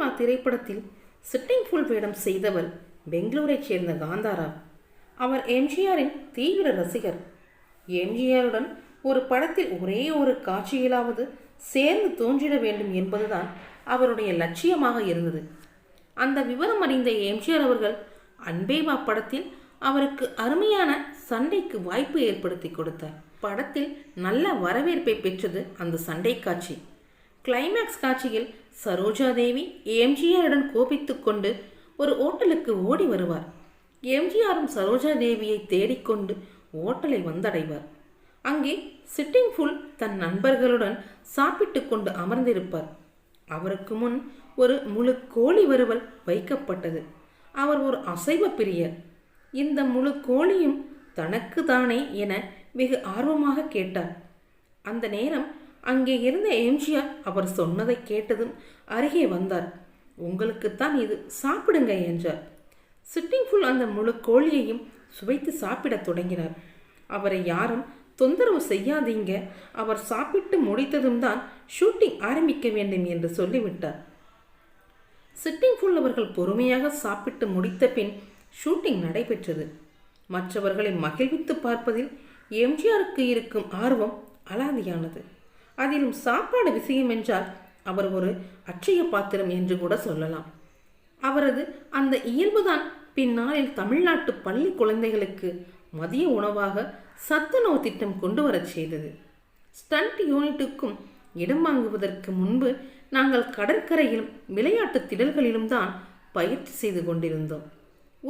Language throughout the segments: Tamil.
சினிமா திரைப்படத்தில் சிட்டிங் ஃபுல் வேடம் செய்தவர் பெங்களூரைச் சேர்ந்த காந்தாராவ் அவர் எம்ஜிஆரின் தீவிர ரசிகர். எம்ஜிஆருடன் ஒரு படத்தில் ஒரே ஒரு காட்சியிலாவது சேர்ந்து தோன்றிட வேண்டும் என்பதுதான் அவருடைய லட்சியமாக இருந்தது. அந்த விவரம் அறிந்த எம்ஜிஆர் அவர்கள் அன்பேவா படத்தில் அவருக்கு அருமையான சண்டைக்கு வாய்ப்பு ஏற்படுத்தி கொடுத்தார். படத்தில் நல்ல வரவேற்பை பெற்றது அந்த சண்டை காட்சி. கிளைமேக்ஸ் காட்சியில் சரோஜா தேவி எம்ஜிஆருடன் கோபித்து கொண்டு ஒரு ஓட்டலுக்கு ஓடி வருவார். எம்ஜிஆரும் சரோஜா தேவியை தேடிக்கொண்டு ஓட்டலை வந்தடைவார். அங்கே சிட்டிங் ஃபுல் தன் நண்பர்களுடன் சாப்பிட்டு கொண்டு அமர்ந்திருப்பார். அவருக்கு முன் ஒரு முழு கோழி வறுவல் வைக்கப்பட்டது. அவர் ஒரு அசைவ பிரியர். இந்த முழு கோழியும் தனக்கு தானே என வெகு ஆர்வமாக கேட்டார். அந்த நேரம் அங்கே இருந்த எம்ஜிஆர் அவர் சொன்னதை கேட்டதும் அருகே வந்தார். உங்களுக்குத்தான் இது சாப்பிடுங்க என்றார். சிட்டிங் ஃபுல் அந்த முழு கோழியையும் சுவைத்து சாப்பிடத் தொடங்கினார். அவரை யாரும் தொந்தரவு செய்யாதீங்க அவர் சாப்பிட்டு முடித்ததும் தான் ஷூட்டிங் ஆரம்பிக்க வேண்டும் என்று சொல்லிவிட்டார். சிட்டிங் ஃபுல் அவர்கள் பொறுமையாக சாப்பிட்டு முடித்த பின் ஷூட்டிங் நடைபெற்றது. மற்றவர்களை மகிழ்வித்து பார்ப்பதில் எம்ஜிஆருக்கு இருக்கும் ஆர்வம் அலாதியானது. அதிலும் சாப்பாடு விஷயம் என்றால் அவர் ஒரு அட்சய பாத்திரம் என்று கூட சொல்லலாம். அவரது அந்த இயல்புதான் பின்னாளில் தமிழ்நாட்டு பள்ளி குழந்தைகளுக்கு மதிய உணவாக சத்துணவு திட்டம் கொண்டு வரச் செய்தது. ஸ்டண்ட் யூனிட்டுக்கும் இடம் வாங்குவதற்கு முன்பு நாங்கள் கடற்கரையிலும் விளையாட்டு திடல்களிலும் தான் பயிற்சி செய்து கொண்டிருந்தோம்.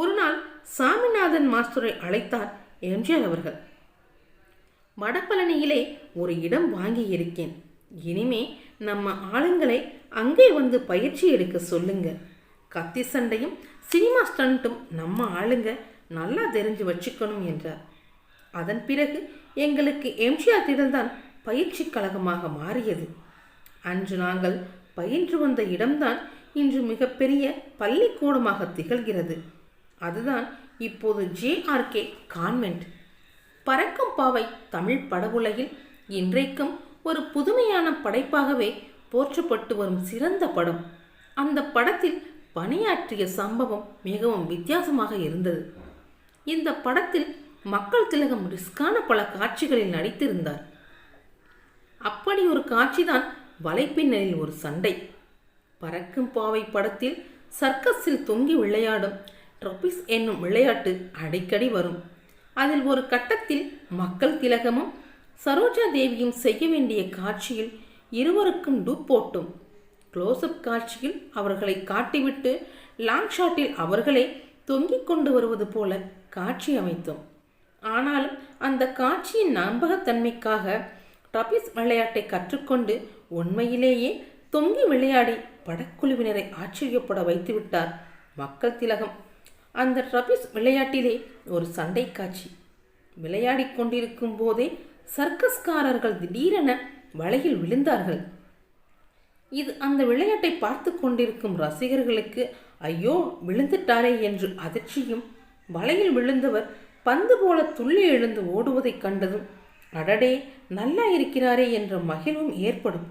ஒரு நாள் சாமிநாதன் மாஸ்டரை அழைத்தார் எம்ஜிஆர் அவர்கள். வடபழனியிலே ஒரு இடம் வாங்கி இருக்கேன் இனிமே நம்ம ஆளுங்களை அங்கே வந்து பயிற்சி எடுக்க சொல்லுங்க. கத்தி சண்டையும் சினிமா ஸ்டண்ட்டும் நம்ம ஆளுங்க நல்லா தெரிஞ்சு வச்சுக்கணும் என்றார். அதன் பிறகு எங்களுக்கு எம்ஜிஆர் திடல்தான் பயிற்சி கழகமாக மாறியது. அன்று நாங்கள் பயின்று வந்த இடம்தான் இன்று மிகப்பெரிய பள்ளிக்கூடமாக திகழ்கிறது. அதுதான் இப்போது ஜேஆர்கே கான்வென்ட். பறக்கும் பாவை தமிழ் படகுலகில் இன்றைக்கும் ஒரு புதுமையான படைப்பாகவே போற்றப்பட்டு வரும் சிறந்த படம். அந்த படத்தில் பணியாற்றிய சம்பவம் மிகவும் வித்தியாசமாக இருந்தது. இந்த படத்தில் மக்கள் திலகம் ரிஸ்கான பல காட்சிகளில் நடித்திருந்தார். அப்படி ஒரு காட்சிதான் வலைப்பின்னலில் ஒரு சண்டை. பறக்கும் பாவை படத்தில் சர்க்கஸில் தொங்கி விளையாடும் ட்ரொபிஸ் என்னும் விளையாட்டு அடிக்கடி வரும். அதில் ஒரு கட்டத்தில் மக்கள் திலகமும் சரோஜா தேவியும் செய்ய வேண்டிய காட்சியில் இருவருக்கும் டூப் போட்டும். க்ளோஸ்அப் காட்சியில் அவர்களை காட்டிவிட்டு லாங் ஷாட்டில் அவர்களை தொங்கிக் கொண்டு வருவது போல காட்சி அமைத்தோம். ஆனாலும் அந்த காட்சியின் நம்பகத்தன்மைக்காக டபிஸ் விளையாட்டை கற்றுக்கொண்டு உண்மையிலேயே தொங்கி விளையாடி படக்குழுவினரை ஆச்சரியப்பட வைத்துவிட்டார் மக்கள் திலகம். அந்த ட்ரபிஸ் விளையாட்டிலே ஒரு சண்டை காட்சி. விளையாடிக் கொண்டிருக்கும் போதே சர்க்கஸ்காரர்கள் திடீரென வலையில் விழுந்தார்கள். இது அந்த விளையாட்டை பார்த்து கொண்டிருக்கும் ரசிகர்களுக்கு ஐயோ விழுந்துட்டாரே என்று அதிர்ச்சியும் வலையில் விழுந்தவர் பந்து போல துள்ளி எழுந்து ஓடுவதைக் கண்டதும் அடடே நல்லா இருக்கிறாரே என்ற மகிழ்வும் ஏற்படும்.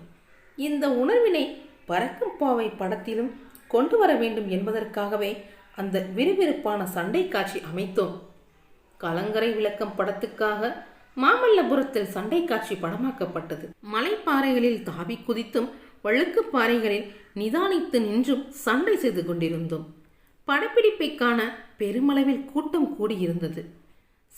இந்த உணர்வினை பறக்கும் பாவை படத்திலும் கொண்டு வர வேண்டும் என்பதற்காகவே அந்த விறுவிறுப்பான சண்டை காட்சி அமைத்தோம். கலங்கரை விளக்கம் படத்துக்காக மாமல்லபுரத்தில் சண்டை காட்சி படமாக்கப்பட்டது. மலைப்பாறைகளில் தாவி குதித்தும் வழுக்கு பாறைகளில் நிதானித்து நின்றும் சண்டை செய்து கொண்டிருந்தோம். படப்பிடிப்பை காண பெருமளவில் கூட்டம் கூடியிருந்தது.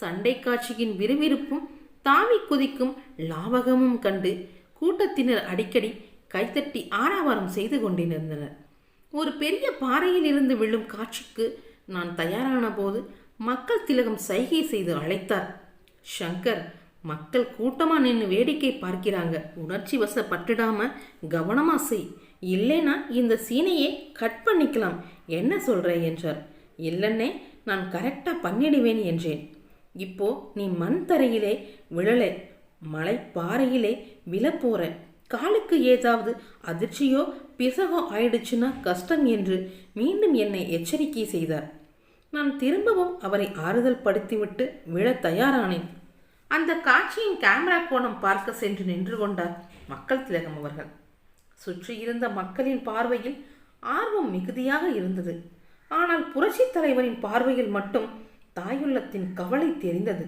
சண்டை காட்சியின் விறுவிறுப்பும் தாவி குதிக்கும் லாவகமும் கண்டு கூட்டத்தினர் அடிக்கடி கைத்தட்டி ஆரவாரம் செய்து கொண்டிருந்தனர். ஒரு பெரிய பாறையில் இருந்து விழும் காட்சிக்கு நான் தயாரான போது மக்கள் திலகம் சைகை செய்து அழைத்தார். ஷங்கர் மக்கள் கூட்டமா நின்று வேடிக்கை பார்க்கிறாங்க. உணர்ச்சி வசப்பட்டுடாம கவனமா செய். இல்லைனா இந்த சீனையே கட் பண்ணிக்கலாம். என்ன சொல்ற? என்றார். இல்லைன்னே நான் கரெக்டா பண்ணிடுவேன் என்றேன். இப்போ நீ மண் தரையிலே விழலை. மலை பாறையிலே விழப்போற காலுக்கு ஏதாவது அதிர்ச்சியோ பிசகோ ஆயிடுச்சுன்னா கஷ்டம் என்று மீண்டும் என்னை எச்சரிக்கை செய்தார். நான் திரும்பவும் அவரை ஆறுதல் படுத்திவிட்டு விழ தயாரானேன். அந்த காட்சியின் கேமரா கோணம் பார்க்க சென்று நின்று கொண்டார் மக்கள் திலகம் அவர்கள். சுற்றி இருந்த மக்களின் பார்வையில் ஆர்வம் மிகுதியாக இருந்தது. ஆனால் புரட்சித் தலைவரின் பார்வையில் மட்டும் தாயுள்ளத்தின் கவலை தெரிந்தது.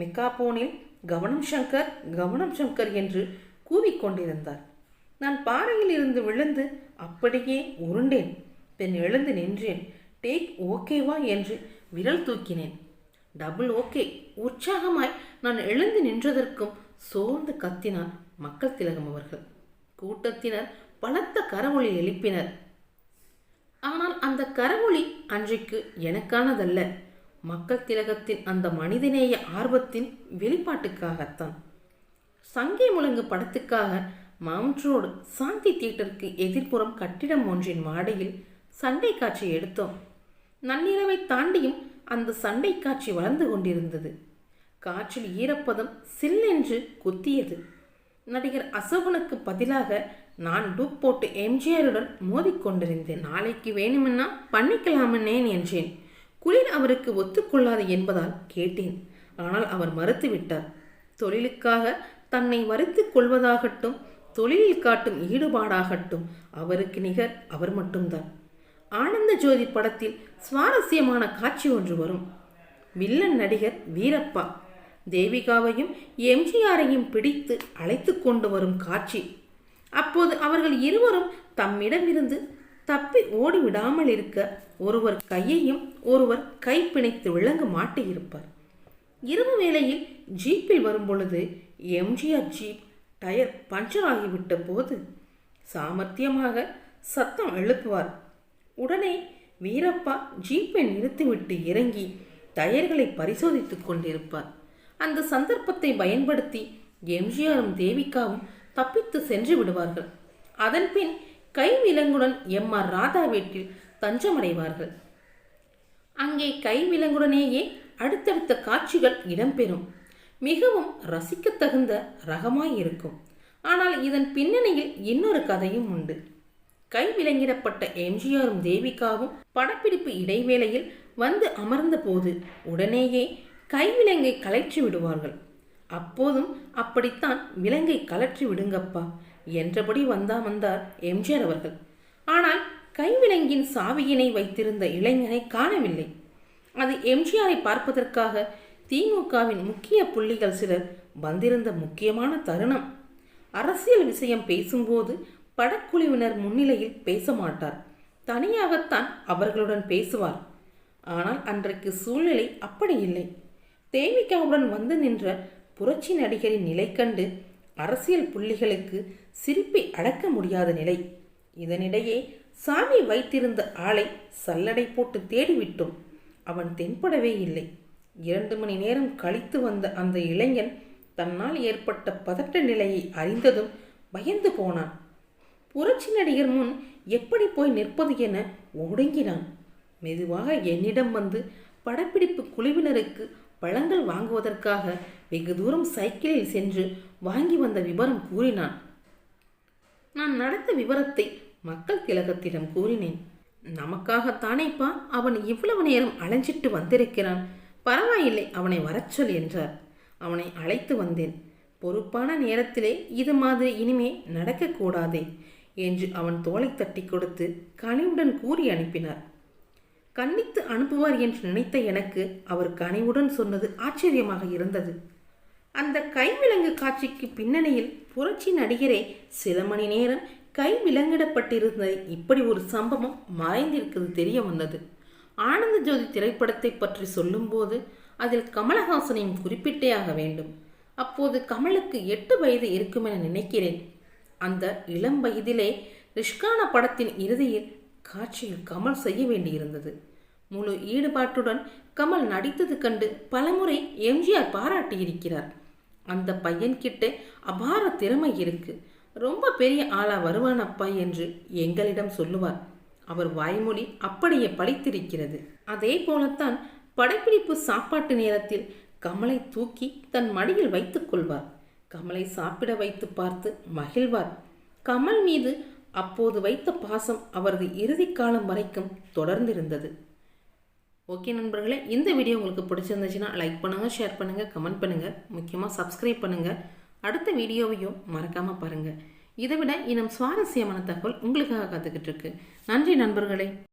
மெக்காபோனில் கவனம் சங்கர் கவனம் சங்கர் என்று கூவிக்கொண்டிருந்தார். நான் பாறையில் இருந்து விழுந்து அப்படியே உருண்டேன். பின் எழுந்து நின்றேன். டேக் ஓகேவா என்று விரல் தூக்கினேன். Double okay. உற்சாகமாய் நான் எழுந்து நின்றதற்கும் சோர்ந்து கத்தினார் மக்கள் திலகம் அவர்கள். கூட்டத்தினர் பலத்த கரவொளி எழுப்பினர். ஆனால் அந்த கரவொளி அன்றைக்கு எனக்கானதல்ல. மக்கள் திலகத்தின் அந்த மனிதநேய ஆர்வத்தின் வெளிப்பாட்டுக்காகத்தான். சங்கை முழங்கு படத்துக்காக மவுண்ட் ரோடு சாந்தி தியேட்டருக்கு எதிர்ப்புறம் கட்டிடம் ஒன்றின் மாடையில் சண்டை காட்சி எடுத்தோம். நள்ளிரவை தாண்டியும் அந்த சண்டை காட்சி வளர்ந்து கொண்டிருந்தது. காற்றில் ஈரப்பதம் சில்லென்று குத்தியது. நடிகர் அசோகனுக்கு பதிலாக நான் டூப் போட்டு எம்ஜிஆருடன் மோதிக்கொண்டிருந்தேன். நாளைக்கு வேணுமென்னா பண்ணிக்கலாமன்னேன் என்றேன். குளிர் அவருக்கு ஒத்துக்கொள்ளாது என்பதால் கேட்டேன். ஆனால் அவர் மறுத்துவிட்டார். தொழிலுக்காக தன்னை வருத்திக் கொள்வதாகட்டும் தொழிலில் காட்டும் ஈடுபாடாகட்டும் அவருக்கு நிகர் அவர் மட்டும்தான். ஆனந்த ஜோதி படத்தில் சுவாரஸ்யமான காட்சி ஒன்று வரும். வில்லன் நடிகர் வீரப்பா தேவிகாவையும் எம்ஜிஆரையும் பிடித்து அழைத்து கொண்டு வரும் காட்சி. அப்போது அவர்கள் இருவரும் தம்மிடமிருந்து தப்பி ஓடிவிடாமல் இருக்க ஒருவர் கையையும் ஒருவர் கை பிணைத்து விளங்க மாட்டியிருப்பார். இரவு வேளையில் ஜீப்பில் வரும்பொழுது எம்ஜிஆர் ஜீப் டயர் பஞ்சர் ஆகிவிட்ட போது சாமர்த்தியமாக சத்தம் எழுப்புவார். உடனே வீரப்பா ஜீப்பை நிறுத்திவிட்டு இறங்கி டயர்களை பரிசோதித்துக் கொண்டிருப்பார். அந்த சந்தர்ப்பத்தை பயன்படுத்தி எம்ஜிஆரும் தேவிகாவும் தப்பித்து சென்று விடுவார்கள். அதன்பின் கை விலங்குடன் எம் ஆர் ராதா வீட்டில் தஞ்சமடைவார்கள். அங்கே கை விலங்குடனேயே அடுத்தடுத்த காட்சிகள் இடம்பெறும். மிகவும் ரசிக்கத்தகுந்த ரகமாய் இருக்கும் ஆனால் இதன் பின்னணியில் இன்னொரு கதையும் உண்டு. கைவிலங்கிடப்பட்ட எம்ஜிஆரும் தேவிகாவும் படப்பிடிப்பு இடைவேளையில் வந்து அமர்ந்த போது உடனேயே கைவிலங்கை கலற்றி விடுவார்கள். அப்போதும் அப்படித்தான் விலங்கை கலற்றி விடுங்கப்பா என்றபடி வந்தா வந்தார் எம்ஜிஆர் அவர்கள். ஆனால் கைவிலங்கின் சாவியினை வைத்திருந்த இளைஞனை காணவில்லை. அது எம்ஜிஆரை பார்ப்பதற்காக திமுகவின் முக்கிய புள்ளிகள் சிலர் வந்திருந்த முக்கியமான தருணம். அரசியல் விஷயம் பேசும்போது படக்குழுவினர் முன்னிலையில் பேச மாட்டார். தனியாகத்தான் அவர்களுடன் பேசுவார். ஆனால் அன்றைக்கு சூழ்நிலை அப்படி இல்லை. தேவிகாவுடன் வந்து நின்ற புரட்சி நடிகரின் நிலை கண்டு அரசியல் புள்ளிகளுக்கு சிரிப்பை அடக்க முடியாத நிலை. இதனிடையே சாமி வைத்திருந்த ஆளை சல்லடை போட்டு தேடிவிட்டோம். அவன் தென்படவே இல்லை. இரண்டு மணி நேரம் கழித்து வந்த அந்த இளைஞன் தன்னால் ஏற்பட்ட பதட்ட நிலையை அறிந்ததும் பயந்து போனான். புரட்சி நடிகர் முன் எப்படி போய் நிற்பது என ஒடுங்கினான். மெதுவாக என்னிடம் வந்து படப்பிடிப்பு குழுவினருக்கு பழங்கள் வாங்குவதற்காக வெகு தூரம் சைக்கிளில் சென்று வாங்கி வந்த விவரம் கூறினான். நான் நடந்த விவரத்தை மக்கள் திலகத்திடம் கூறினேன். நமக்காகத்தானேப்பா அவன் இவ்வளவு நேரம் அலைஞ்சிட்டு வந்திருக்கிறான். பரவாயில்லை அவனை வரச்சொல் என்றார். அவனை அழைத்து வந்தேன். பொறுப்பான நேரத்திலே இது மாதிரி இனிமே நடக்கக்கூடாதே என்று அவன் தோலை தட்டி கொடுத்து கனிவுடன் கூறி அனுப்பினார். கன்னித்து அனுப்புவார் என்று நினைத்த எனக்கு அவர் கனிவுடன் சொன்னது ஆச்சரியமாக இருந்தது. அந்த கைவிலங்கு காட்சிக்கு பின்னணியில் புரட்சி நடிகரே சில மணி நேரம் கை விலங்கிடப்பட்டிருந்த இப்படி ஒரு சம்பவம் மறைந்திருக்கிறது தெரிய வந்தது. ஆனந்த ஜோதி திரைப்படத்தை பற்றி சொல்லும்போது அதில் கமலஹாசனையும் குறிப்பிட்டே ஆக வேண்டும். அப்போது கமலுக்கு எட்டு வயது இருக்கும் என நினைக்கிறேன். அந்த இளம் வயதிலே ரிஷ்கான படத்தின் இறுதியில் காட்சியில் கமல் செய்ய வேண்டியிருந்தது. முழு ஈடுபாட்டுடன் கமல் நடித்தது கண்டு பலமுறை எம்ஜிஆர் பாராட்டியிருக்கிறார். அந்த பையன்கிட்ட அபார திறமை இருக்கு. ரொம்ப பெரிய ஆளா வருவானப்பா என்று எங்களிடம் சொல்லுவார். அவர் வாய்மொழி அப்படியே பழித்திருக்கிறது அதே போலத்தான் படப்பிடிப்பு சாப்பாட்டு நேரத்தில் கமலை தூக்கி தன் மடியில் வைத்துக் கொள்வார். கமலை சாப்பிட வைத்து பார்த்து மகிழ்வார். கமல் மீது அப்போது வைத்த பாசம் அவரது இறுதி காலம் வரைக்கும் தொடர்ந்திருந்தது. ஓகே நண்பர்களே இந்த வீடியோ உங்களுக்கு பிடிச்சிருந்துச்சுன்னா லைக் பண்ணுங்கள் ஷேர் பண்ணுங்கள் கமெண்ட் பண்ணுங்கள் முக்கியமாக சப்ஸ்கிரைப் பண்ணுங்கள் அடுத்த வீடியோவையும் மறக்காமல் பாருங்கள் இதை விட இன்னும் சுவாரஸ்யமான தகவல் உங்களுக்காக காத்துக்கிட்டு இருக்கு. நன்றி நண்பர்களே.